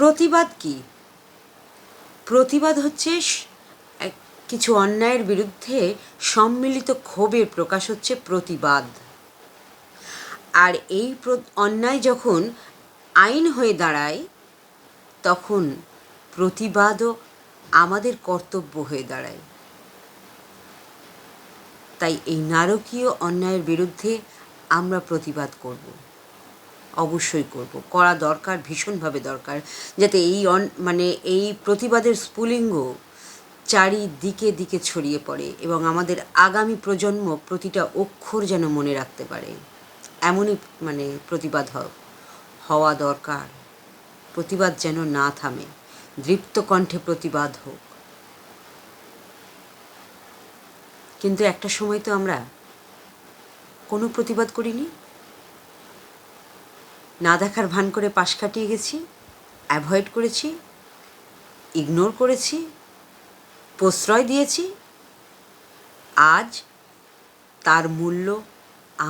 প্রতিবাদ কি? প্রতিবাদ হচ্ছে কিছু অন্যায়ের বিরুদ্ধে সম্মিলিত ক্ষোভের প্রকাশ হচ্ছে প্রতিবাদ। আর এই অন্যায় যখন আইন হয়ে দাঁড়ায়, তখন প্রতিবাদও আমাদের কর্তব্য হয়ে দাঁড়ায়। তাই এই নারকীয় অন্যায়ের বিরুদ্ধে আমরা প্রতিবাদ করব। অবশ্যই করব। করা দরকার, ভীষণভাবে দরকার। যাতে এই অন মানে এই প্রতিবাদের স্ফুলিঙ্গ চারিদিকে দিকে ছড়িয়ে পড়ে এবং আমাদের আগামী প্রজন্ম প্রতিটা অক্ষর যেন মনে রাখতে পারে। এমনই মানে প্রতিবাদ হওয়া দরকার। প্রতিবাদ যেন না থামে। দৃপ্ত কণ্ঠে প্রতিবাদ হোক। কিন্তু একটা সময় তো আমরা কোনো প্রতিবাদ করিনি। না দেখার ভান করে পাশ কাটিয়ে গেছি, অ্যাভয়েড করেছি, ইগনোর করেছি, প্রশ্রয় দিয়েছি। আজ তার মূল্য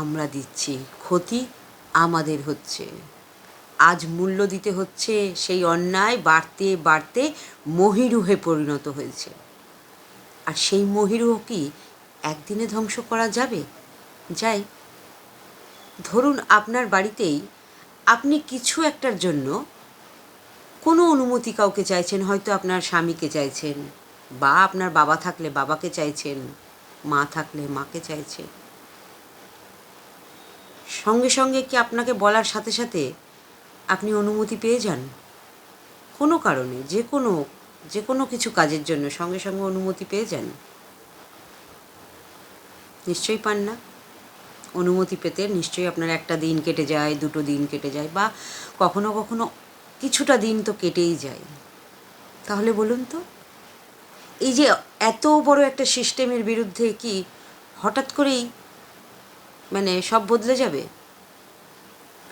আমরা দিচ্ছি, ক্ষতি আমাদের হচ্ছে। আজ মূল্য দিতে হচ্ছে সেই অন্যায় বাড়তে বাড়তে মহিরুহে পরিণত হয়েছে। আর সেই মহিরুহ কি একদিনে ধ্বংস করা যাবে? যাই, ধরুন আপনার বাড়িতেই আপনি কিছু একটার জন্য কোনো অনুমতি কাউকে চাইছেন? হয়তো আপনার স্বামীকে চাইছেন বা আপনার বাবা থাকলে বাবাকে চাইছেন, মা থাকলে মাকে চাইছেন। সঙ্গে সঙ্গে কি আপনাকে বলার সাথে সাথে আপনি অনুমতি পেয়ে যান? কোনো কারণে, যে কোনো যে কোনো কিছু কাজের জন্য সঙ্গে সঙ্গে অনুমতি পেয়ে যান। নিশ্চয়ই পান না। অনুমতি পেতে নিশ্চয়ই আপনার একটা দিন কেটে যায়, দুটো দিন কেটে যায় বা কখনো কখনো কিছুটা দিন তো কেটেই যায়। তাহলে বলুন তো, এই যে এত বড় একটা সিস্টেমের বিরুদ্ধে কি হঠাৎ করেই মানে সব বদলে যাবে?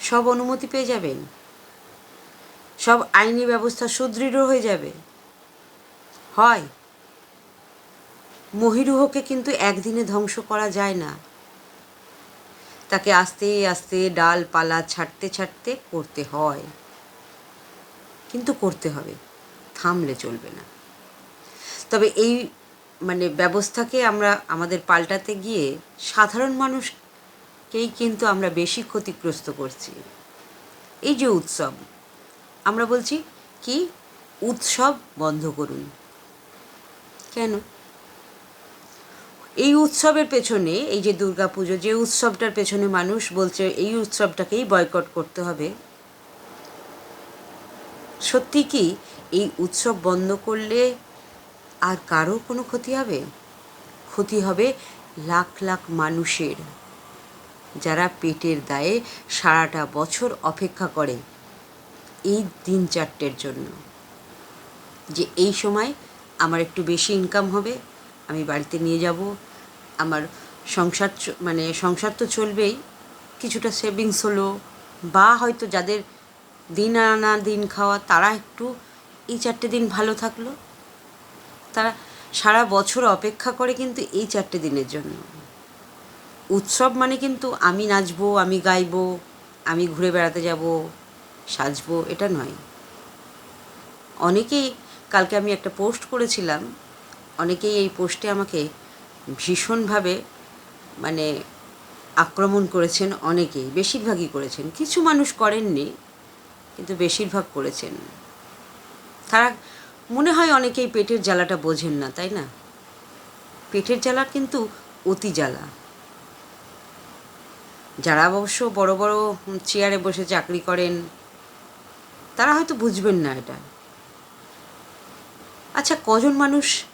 সব অনুমতি পেয়ে যাবেন? সব আইনি ব্যবস্থা সুদৃঢ় হয়ে যাবে? হয়। মহিরুহকে কিন্তু একদিনে ধ্বংস করা যায় না। তাকে আস্তে আস্তে ডালপালা ছাড়তে ছাড়তে করতে হয়। কিন্তু করতে হবে, থামলে চলবে না। তবে এই মানে ব্যবস্থাকে আমরা, আমাদের পাল্টাতে গিয়ে সাধারণ মানুষকেই কিন্তু আমরা বেশি ক্ষতিগ্রস্ত করছি। এই যে উৎসব, আমরা বলছি কি, উৎসব বন্ধ করুন। কেন? এই উৎসবের পেছনে, এই যে দুর্গাপুজো, যে উৎসবটার পেছনে মানুষ বলছে এই উৎসবটাকেই বয়কট করতে হবে। সত্যি কি এই উৎসব বন্ধ করলে আর কারও কোনো ক্ষতি হবে? ক্ষতি হবে লাখ লাখ মানুষের, যারা পেটের দায়ে সারাটা বছর অপেক্ষা করে এই দিন চারটের জন্য। যে এই সময় আমার একটু বেশি ইনকাম হবে, আমি বাড়িতে নিয়ে যাব আমার সংসার মানে সংসার তো চলবেই, কিছুটা সেভিংস হলো, বা হয়তো যাদের দিন আনা, দিন খাওয়া, তারা একটু এই চারটে দিন ভালো থাকল। তারা সারা বছর অপেক্ষা করে কিন্তু এই চারটে দিনের জন্য। উৎসব মানে কিন্তু আমি নাচবো, আমি গাইবো, আমি ঘুরে বেড়াতে যাব, সাজবো, এটা নয়। অনেকেই, কালকে আমি একটা পোস্ট করেছিলাম, অনেকেই এই পোস্টে আমাকে ভীষণভাবে মানে আক্রমণ করেছেন অনেকেই, বেশিরভাগই করেছেন। কিছু মানুষ করেননি, কিন্তু বেশিরভাগ করেছেন। তারা, মনে হয় অনেকেই পেটের জ্বালাটা বোঝেন না, তাই না? পেটের জ্বালা কিন্তু অতি জ্বালা। যারা অবশ্য বড় বড় চেয়ারে বসে চাকরি করেন, তারা হয়তো বুঝবেন না এটা। আচ্ছা কজন মানুষ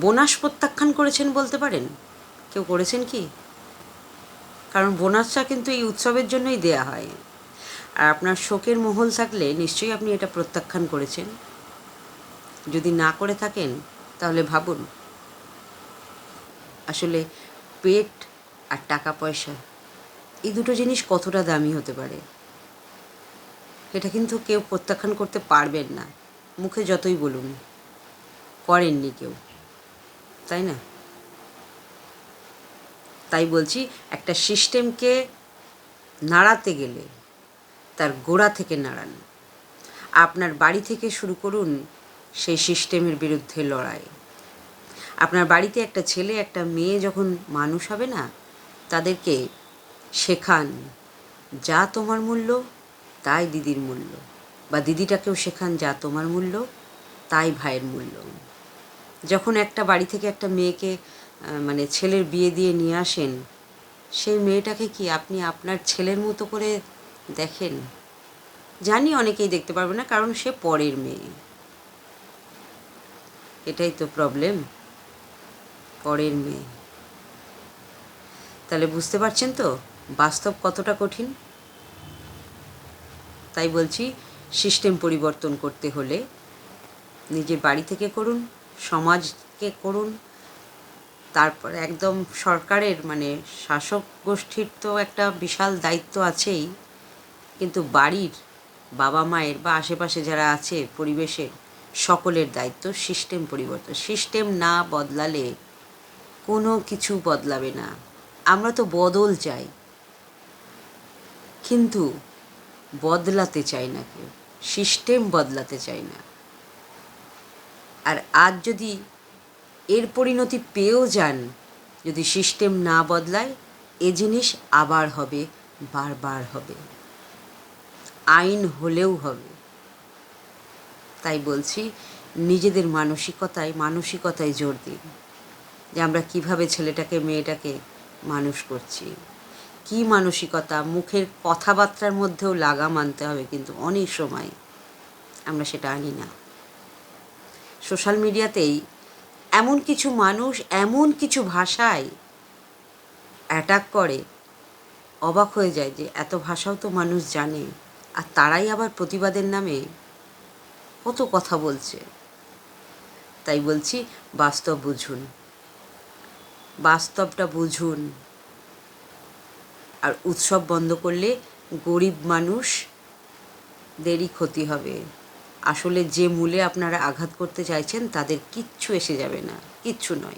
বোনাস প্রত্যাখ্যান করেছেন বলতে পারেন? কেউ করেছেন কি? কারণ বোনাসটা কিন্তু এই উৎসবের জন্যই দেয়া হয়। আর আপনার শোকের মহল থাকলে নিশ্চয়ই আপনি এটা প্রত্যাখ্যান করেছেন। যদি না করে থাকেন, তাহলে ভাবুন। আসলে পেট আর টাকা পয়সা, এই দুটো জিনিস কতটা দামি হতে পারে? এটা কিন্তু কেউ প্রত্যাখ্যান করতে পারবেন না। মুখে যতই বলুন। করেননি কেউ। তাই না? তাই বলছি, একটা সিস্টেমকে নাড়াতে গেলে তার গোড়া থেকে নাড়ান। আপনার বাড়ি থেকে শুরু করুন, সেই সিস্টেমের বিরুদ্ধে লড়াই। আপনার বাড়িতে একটা ছেলে, একটা মেয়ে যখন মানুষ হবে না, তাদেরকে শেখান, যা তোমার মূল্য, তাই দিদির মূল্য। বা দিদিটাকেও শেখান, যা তোমার মূল্য, তাই ভাইয়ের মূল্য। যখন একটা বাড়ি থেকে একটা মেয়েকে মানে ছেলের বিয়ে দিয়ে নিয়ে আসেন, সেই মেয়েটাকে কি আপনি আপনার ছেলের মতো করে দেখেন? জানি অনেকেই দেখতে পারবে না, কারণ সে পরের মেয়ে। এটাই তো প্রবলেম পরের মেয়ে। তাহলে বুঝতে পারছেন তো বাস্তব কতটা কঠিন? তাই বলছি সিস্টেম পরিবর্তন করতে হলে নিজের বাড়ি থেকে করুন। সমাজকে করুন। তারপর একদম সরকারের মানে শাসক গোষ্ঠীর তো একটা বিশাল দায়িত্ব আছেই। কিন্তু বাড়ির বাবা মায়ের বা আশেপাশে যারা আছে পরিবেশের সকলের দায়িত্ব সিস্টেম পরিবর্তন। সিস্টেম না বদলালে কোনো কিছু বদলাবে না। আমরা তো বদল চাই। কিন্তু বদলাতে চাই না কেউ। সিস্টেম বদলাতে চাই না। আর আজ যদি এর পরিণতি পেয়েও যান, যদি সিস্টেম না বদলায়, এ জিনিস আবার হবে, বারবার হবে। আইন হলেও হবে। তাই বলছি, নিজেদের মানসিকতায় মানসিকতায় জোর দিন। যে আমরা কীভাবে ছেলেটাকে, মেয়েটাকে মানুষ করছি। কি মানসিকতা, মুখের কথাবার্তার মধ্যেও লাগাম আনতে হবে কিন্তু অনেক সময় আমরা সেটা আনি না। সোশ্যাল মিডিয়াতেই এমন কিছু মানুষ, এমন কিছু ভাষায় অ্যাটাক করে, অবাক হয়ে যায় যে এত ভাষাও তো মানুষ জানে। আর তারাই আবার প্রতিবাদের নামে কত কথা বলছে। তাই বলছি, বাস্তব বুঝুন। বাস্তবটা বুঝুন। আর উৎসব বন্ধ করলে গরিব মানুষ দেরই ক্ষতি হবে। আসলে যে মূলে আপনারা আঘাত করতে চাইছেন, তাদের কিচ্ছু এসে যাবে না। কিচ্ছু নয়।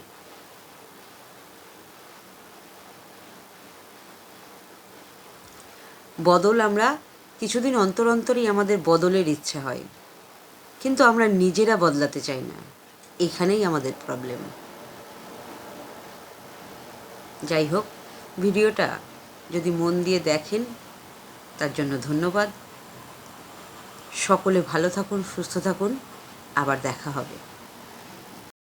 বদল আমরা কিছুদিন অন্তর অন্তরই আমাদের বদলের ইচ্ছা হয়। কিন্তু আমরা নিজেরা বদলাতে চাই না। এখানেই আমাদের প্রবলেম যাই হোক, ভিডিওটা যদি মন দিয়ে দেখেন, তার জন্য ধন্যবাদ। সকলে ভালো থাকুন সুস্থ থাকুন। আবার দেখা হবে।